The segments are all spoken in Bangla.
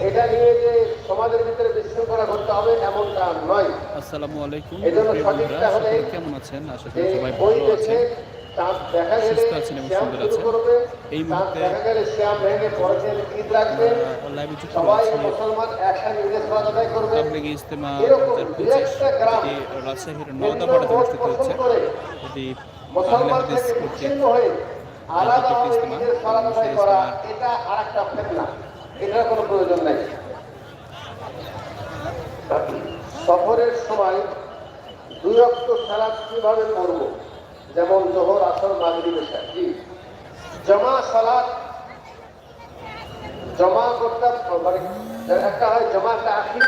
এটা নিয়ে যে সমাজের ভিতরে বিশৃঙ্খলা করতে হবে এমনটা নয়। আসসালামু আলাইকুম এই জন্য সঠিকটা হলে কেমন আছেন? আশা করি সবাই ভালো আছেন। সুস্থ আছেন এবং সুন্দর আছেন। করবে। এই তার মুহূর্তে দেখা গেলে শ্যাম ভেঙে পরের ঈদ রাখবে। লাইভে যুক্ত রয়েছে। মুসলমান একসাথে ঈদের সালাত আদায় করবে। তাবলিগি ইজতেমা দু দু হাজার পঁচিশ এটি রাজশাহীর নওদাপাড়াতে অনুষ্ঠিত হচ্ছে। এটি আহলে হাদিস কর্তৃক আলাদা ইজতেমা। ঈদের সালাত আদায় সেই করা ইজতেমা- এটার কোনো প্রয়োজন নেই। সফরের সময় দুই রক্ত সালাদ কীভাবে করব যেমন জোহর, আসর, মাগরিব এশা জি। জমা সালাদ, জমা করতে মানে একটা হয় জমা তাখির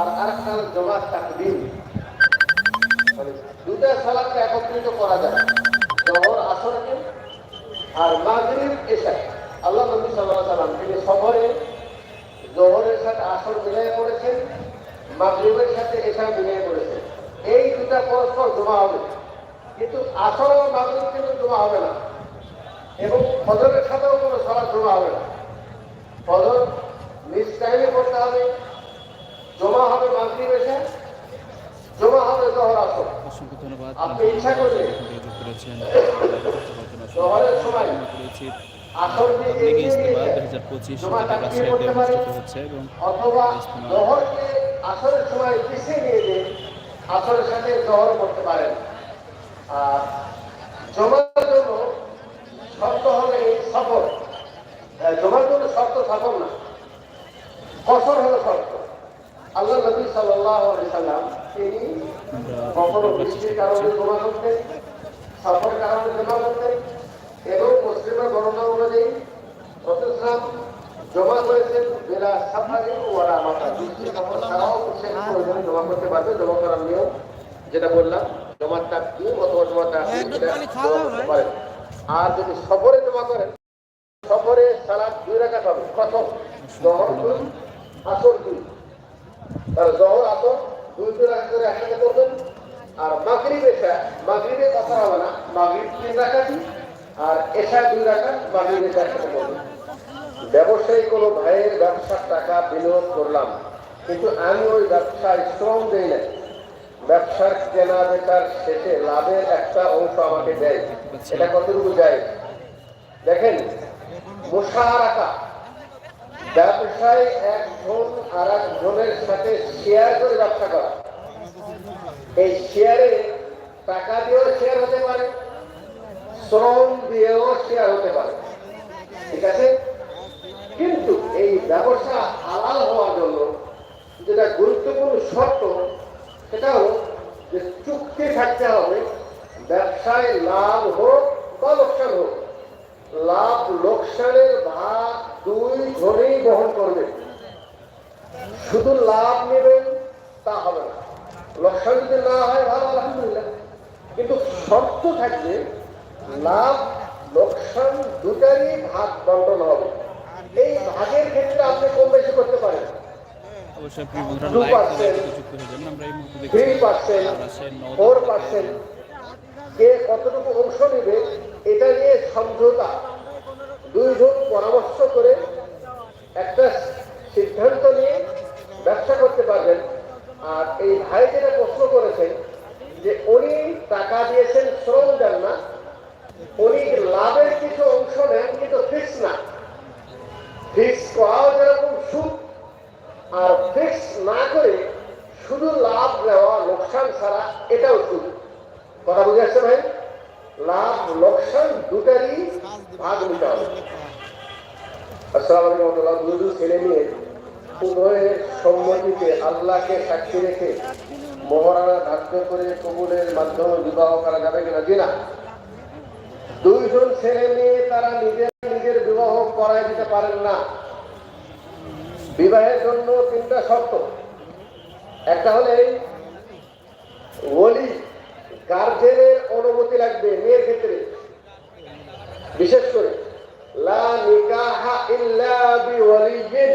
আর আরেকটা হয় জমা তাকদিম মানে দুটা সালাদকে একত্রিত করা যায়। জহর, আসরকে আর মাগরিব এশা আল্লাহ নবী সাল্লাল্লাহু সাল্লাম তিনি সফরে জহরের সাথে আসর মিলাই করেছেন মাগরিবের সাথে এশা মিলাই করেছেন। এই দুটা পরস্পর জমা হবে। কিন্তু আসর ও মাগরিব কিন্তু জমা হবে না। এবং ফজরের সাথেও কোনো সালাদ জমা হবে না। ফজর নিজ টাইমে করতে হবে। জমা হবে মাগরিব এশা জমা হবে জহর আসর। অসংখ্য ধন্যবাদ। আপনি ইচ্ছা করলে জহরের সময় তাবলিগি ইজতেমা দু হাজার পঁচিশ রাজশাহীতে অনুষ্ঠিত হচ্ছে এবং আসরের সময় পিছিয়ে নিয়ে যে আসরের সাথে জহর করতে পারেন। আর জমার জন্য শর্ত হলে সফর। আহ, জমার জন্য শর্ত সফর না। ফসল হলো শর্ত। আল্লাহ নবী আলাইহি সাল্লাম তিনি কখনো বৃষ্টির কারণে জমা করতেন সফরের কারণে জমা করতেন। এবং মুসলিমের গণনা অনুযায়ী জমা করেছেন বেলা সাফারি ওয়ারা মাথা ছাড়াও সে প্রয়োজনে জমা করতে পারবে জমা করার নিয়ম যেটা বললাম জমার টাক দিয়ে অথবা জমা জমা পারেন আর যদি সফরে জমা করেন সফরে সালাদ দুই রাখা হবে। প্রথম জহর দুই আসর দুই। তার জহর আসর দুই দুই রাখা করে একসাথে করবেন। আর মাগরিব এসা মাগরিবে কথা হবে না মাগরিব তিন রাখাটি আর এসা দুই রাখা মাগরিব এসা একসাথে ব্যবসায়ী কোনো ভাইয়ের ব্যবসার টাকা বিনিয়োগ করলাম, কিন্তু আমি ওই ব্যবসায় শ্রম দেই না ব্যবসার কেনা বেচার শেষে লাভের একটা অংশ আমাকে দেয়। এটা কতটুকু যায়? দেখেন মোশারাকা ব্যবসায় একজন আর একজনের সাথে শেয়ার করে ব্যবসা করা। এই শেয়ারে টাকা দিয়েও শেয়ার হতে পারে শ্রম দিয়েও শেয়ার হতে পারে। ঠিক আছে? কিন্তু এই ব্যবসা হালাল হওয়ার জন্য যেটা গুরুত্বপূর্ণ শর্ত সেটা হলো যে চুক্তি থাকতে হবে, ব্যবসায় লাভ হোক বা লোকসান হোক। লাভ লোকসানের ভাগ দুই ধরেই বহন করবে শুধু লাভ নেবেন তা হবে না। লোকসান যদি না হয়, ভালো, আলহামদুলিল্লাহ। কিন্তু শর্ত থাকবে লাভ লোকসান দুটারই ভাগ বন্টন হবে। এই ভাগের ক্ষেত্রে আপনি কম বেশি করতে পারেন। অবশ্যই প্রিয় বন্ধুরা Two লাইভ যুক্ত হয়ে যাবেন আমরা এই মুহূর্তে দেখছি কে কতটুকু অংশ নেবে এটা নিয়ে সমঝোতা। দুইজন পরামর্শ করে একটা সিদ্ধান্ত নিয়ে ব্যবসা করতে পারবেন। আর এই ভাই যেটা প্রশ্ন করেছেন যে উনি টাকা দিয়েছেন শ্রম দেন না উনি লাভের কিছু অংশ নেন, কিন্তু ফিক্স না। ফিক্স করাও যেরকম সুদ, আর ফিক্স না করে শুধু লাভ নেওয়া, লোকসান ছাড়া এটাও সুদ। কথা বুঝে আসছে ভাই? লাভ, লোকসান দুটারই ভাগ নিতে হবে। আসসালামু আলাইকুম দুধু ছেলে নিয়ে উভয়ের সম্মতিতে আল্লাহকে সাক্ষী রেখে মহারানা ধার্য করে কবুলের মাধ্যমে বিবাহ করা যাবে কিনা? জি না। দুইজন ছেলে মেয়ে তারা নিজের নিজের বিবাহ করাই দিতে পারেন না। বিবাহের জন্য তিনটা শর্ত। একটা হলে ওলি গার্জেনের অনুমতি লাগবে মেয়ের ক্ষেত্রে। বিশেষ করে, লা নিকাহা ইল্লা বিওয়ালিয়িন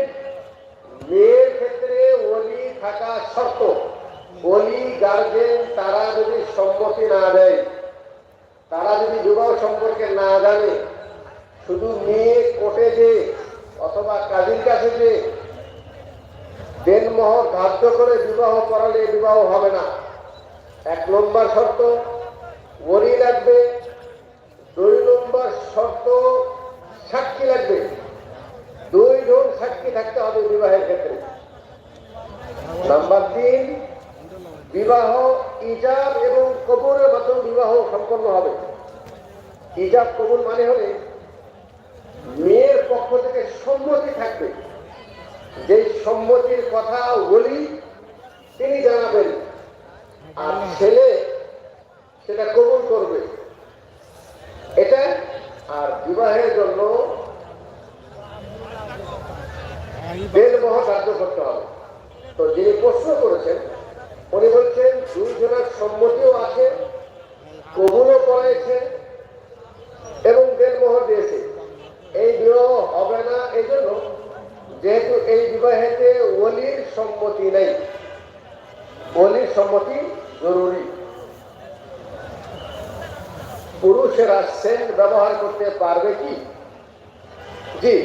মেয়ের ক্ষেত্রে ওলি থাকা শর্ত। ওলি, গার্জেন তারা যদি সম্মতি না দেয় তারা যদি বিবাহ সম্পর্কে না জানে, শুধু মেয়ে কোর্টে যে অথবা কাজীর কাছে যে দেনমোহর ধার্য করে বিবাহ করালে বিবাহ হবে না। এক নম্বর শর্ত ওরি লাগবে। দুই নম্বর শর্ত, সাক্ষী লাগবে। দুই জন সাক্ষী থাকতে হবে বিবাহের ক্ষেত্রে। নাম্বার তিন বিবাহ, ইজাব এবং কবরের মাধ্যমে বিবাহ সম্পন্ন হবে। ইজাব, কবুল মানে হলে মেয়ের পক্ষ থেকে সম্মতি থাকবে। যে সম্মতির কথা বলি, তিনি জানাবেন, আর ছেলে সেটা কবুল করবে। এটা আর বিবাহের জন্য বেলমহ কার্য করতে হবে। তো যিনি প্রশ্ন করেছেন উনি বলছেন দুইজনের সম্মতিও আছে, কবুলও করাইছে এবং বেলমোহর দিয়েছে। এই বিবাহ হবে না এই জন্য যেহেতু এই বিবাহেতে ওলির সম্মতি নেই। ওলির সম্মতি জরুরি। পুরুষেরা সেন্ট ব্যবহার করতে পারবে কি? জি,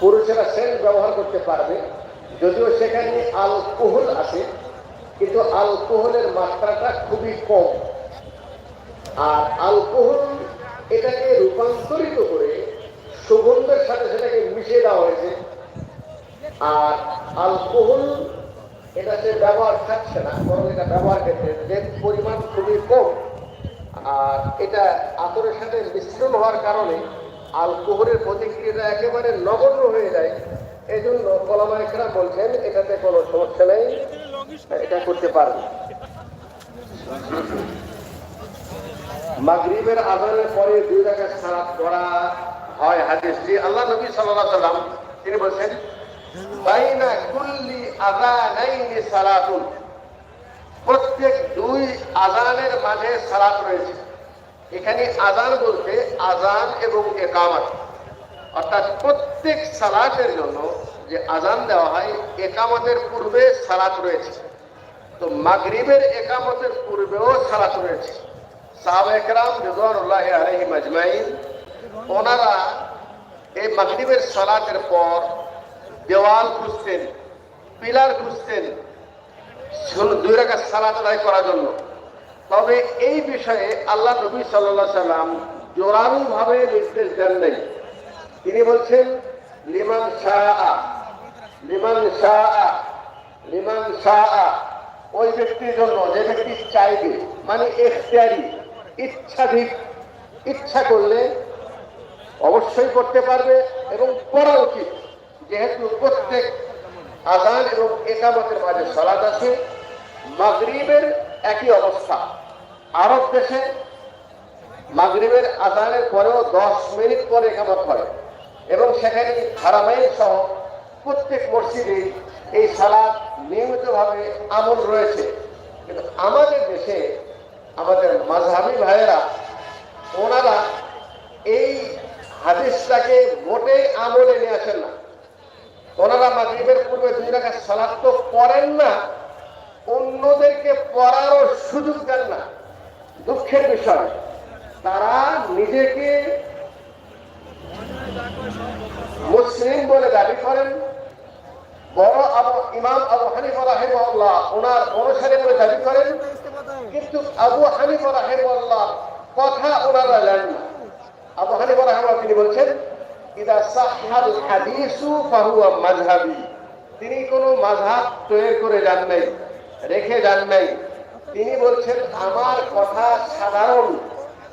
পুরুষেরা সেন্ট ব্যবহার করতে পারবে, যদিও সেখানে আলকোহল আছে। কিন্তু আলকোহলের মাত্রাটা খুবই কম। আর আলকোহল এটাকে রূপান্তরিত করে সুগন্ধের সাথে সেটাকে মিশিয়ে দেওয়া হয়েছে। আর আলকোহল এটা সে ব্যবহার থাকছে না, বরং এটা ব্যবহার ক্ষেত্রে এর পরিমাণ খুবই কম। আর এটা আতরের সাথে মিশ্রণ হওয়ার কারণে আলকোহলের প্রতিক্রিয়াটা একেবারে নগণ্য হয়ে যায়। এই জন্য কলামায়করা বলছেন, এটাতে কোনো সমস্যা নেই। এটা করতে পারবে। মাগরিবের আজানের পরে দুই রাকাত সালাত পড়া হয় হাদিসটি আল্লাহ নবী আলাইহি সাল্লাম তিনি বলেছেন, বাইনা কুল্লি আযানাইনি সালাতুন। প্রত্যেক দুই আজানের মাঝে সালাত রয়েছে। এখানে আজান বলতে আজান এবং একামত। অর্থাৎ প্রত্যেক সালাতের জন্য যে আজান দেওয়া হয়, একামতের পূর্বে সালাত রয়েছে। তো মাগরিবের একামতের পূর্বেও সালাত রয়েছে। সাহাবা একরাম রিজওয়ানুল্লাহ আলাইহিম আজমাইন ওনারা এই মাগরিবের সালাতের পর দেওয়াল খুঁজতেন, পিলার খুঁজতেন দুই রাকাত সালাত আদায় করার জন্য। তবে এই বিষয়ে আল্লাহ নবী সাল্লাহ সাল্লাম জোরালু ভাবে নির্দেশ দেন নাই। তিনি বলছেন, লিমান শাহ লিমান লিমান ওই ব্যক্তির জন্য যে ব্যক্তি চাইবে মানে এখতিয়ারি ইচ্ছাধিক ইচ্ছা করলে অবশ্যই করতে পারবে এবং করা উচিত। যেহেতু প্রত্যেক আজান এবং একামতের মাঝে সালাদ আছে, মাগরিবের একই অবস্থা। আরব দেশে মাগরিবের আজানের পরেও দশ মিনিট পরে একামত হয় এবং সেখানে হারামাইন সহ প্রত্যেক মসজিদে এই সালাদ নিয়মিতভাবে আমল রয়েছে। কিন্তু আমাদের দেশে, আমাদের মাঝহাবি ভাইয়েরা, ওনারা এই হাদিসটাকে মোটে আমলে নিয়ে আসেন না। ওনারা মাগরিবের পূর্বে দুই রাখা সালাদ তো করেন না, অন্যদেরকে পড়ারও সুযোগ দেন না। দুঃখের বিষয়, তারা নিজেকে মুসলিম বলে দাবি করেন বড় আবু ওনার অনুসারী কিন্তু আবু কথা ওনারা তিনি বলছেন, ইদা তিনি কোনো মাযহাব তৈরি করে যান নাই, রেখে যান নাই। তিনি বলছেন, আমার কথা সাধারণ,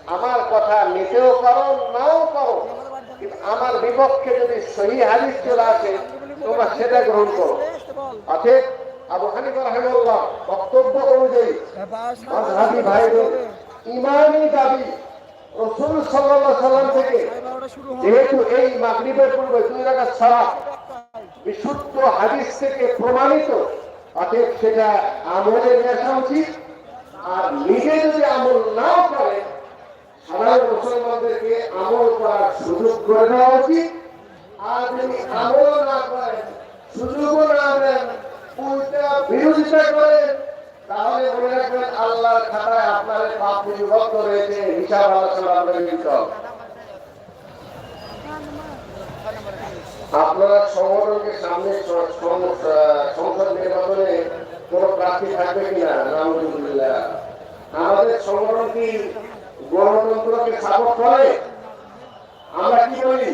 আমার কথা নিতেও পারো নাও পারো আমার বিপক্ষে যদি সহি হাদিস চলে আসে তোমরা সেটা গ্রহণ করো। অতএব আবু হানিফা রাহিমাহুল্লাহ, বক্তব্য অনুযায়ী মাযহাবি ভাইদের ইমানি দাবি রসুল সাল্লাল্লাহু সাল্লাম থেকে, যেহেতু এই মাগরিবের পূর্বে দুই রাকাত সালাত বিশুদ্ধ হাদিস থেকে প্রমাণিত, অতএব সেটা আমলে নিয়ে উচিত। আর নিজে যদি আমল নাও করে সাধারণ মুসলমানদেরকে আমল করার সুযোগ করে দেওয়া উচিত। না করেন সুযোগও না দেন বিরোধিতা করেন তাহলে মনে রাখবেন আল্লাহর খাতায় আপনার পাপ বিভক্ত রয়েছে, হিসাব আলোচনা আপনারা সংগঠনকে সামনে সংসদ নির্বাচনে কোন প্রার্থী থাকবে কিনা? আলহামদুলিল্লাহ। আমাদের সংগঠন কি গণতন্ত্রকে সাপোর্ট করে? আমরা কি বলি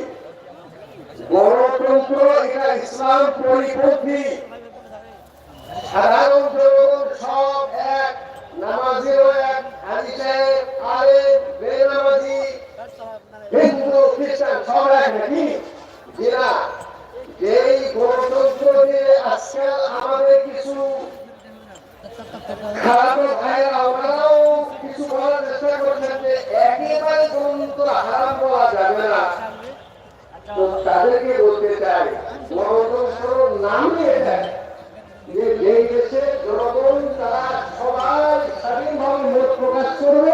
গণতন্ত্র এটা ইসলাম পরিপন্থী। সাধারণ জনগণ সব এক নামাজিও এক হাজি সাহেব আলেম বেনামাজি, হিন্দু না গণতন্ত্র দিয়ে আজকাল আমাদের কিছু খারাপ ভাইয়েরা, ওনারাও কিছু একেবারে গণতন্ত্র হারাম বলা যাবে না। তো তাদেরকে বলতে চাই গণতন্ত্র এটা যে যেই দেশে জনগণ তারা সবাই স্বাধীনভাবে মত প্রকাশ করবে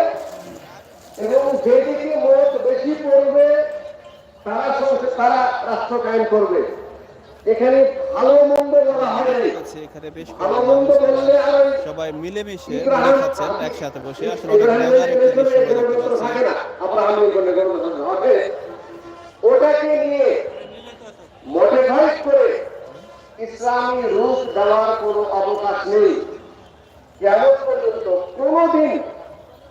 এবং যেদিকে মত বেশি পড়বে তারা তারা রাষ্ট্র কায়েম করবে। এখানে ভালো মন্দ বলা। আছে এখানে বেশ ভালো মন্দ বললে সবাই মিলেমিশে খাচ্ছেন একসাথে বসে আসলে অনেক মজার একটি পেছনে আমরা ওটাকে নিয়ে মডিফাই করে ইসলামী রূপ দেওয়ার কোনো অবকাশ নেই। কেমন পর্যন্ত? কোনোদিন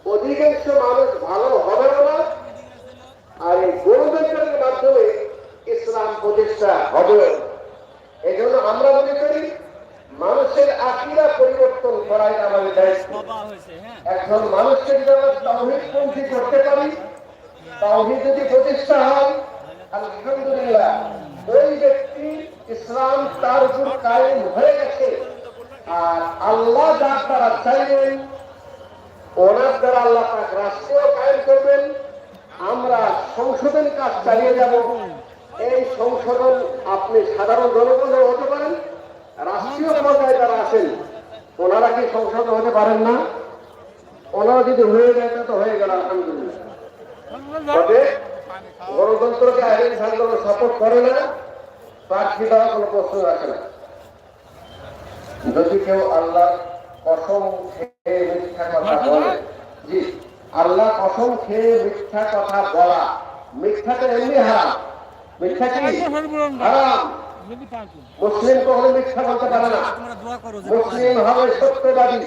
অধিকাংশ মানুষ ভালো হবে না আর এই গণতন্ত্রের মাধ্যমে ইসলাম প্রতিষ্ঠা হবে। এই জন্য আমরা মনে করি, মানুষের আকিরা পরিবর্তন করাই আমাদের দায়িত্ব। একজন মানুষকে যদি আমরা তাওহীদপন্থী করতে পারি তাওহীদ যদি প্রতিষ্ঠা হয় আলহামদুলিল্লাহ ওই ব্যক্তি ইসলাম তার উপর কায়েম হয়ে গেছে আর আল্লাহ যার দ্বারা চাইবেন, ওনার দ্বারা আল্লাহ পাক রাষ্ট্রীয় কায়েম করবেন, আমরা সংশোধন কাজ চালিয়ে যাব। এই সংশোধন আপনি সাধারণ জনগণের হতে পারেন, রাষ্ট্রীয় পর্যায়ে যারা আছেন, ওনারা কি সংশোধন হতে পারেন না? ওনারা যদি হয়ে যায়, তো হয়ে গেল, আলহামদুলিল্লাহ। গণতন্ত্রকে আইন আন্দোলন সাপোর্ট করে না প্রার্থী দেওয়া কোনো প্রশ্ন রাখে না। যদি কেউ আল্লাহ কসম খেয়ে মিথ্যা কথা বলে জি আল্লাহ কসম খেয়ে মিথ্যা কথা বলা মিথ্যাটা এমনি হারাম। মিথ্যা কি? হারাম। মুসলিম কখনো মিথ্যা বলতে পারে না। মুসলিম হবে সত্যবাদী।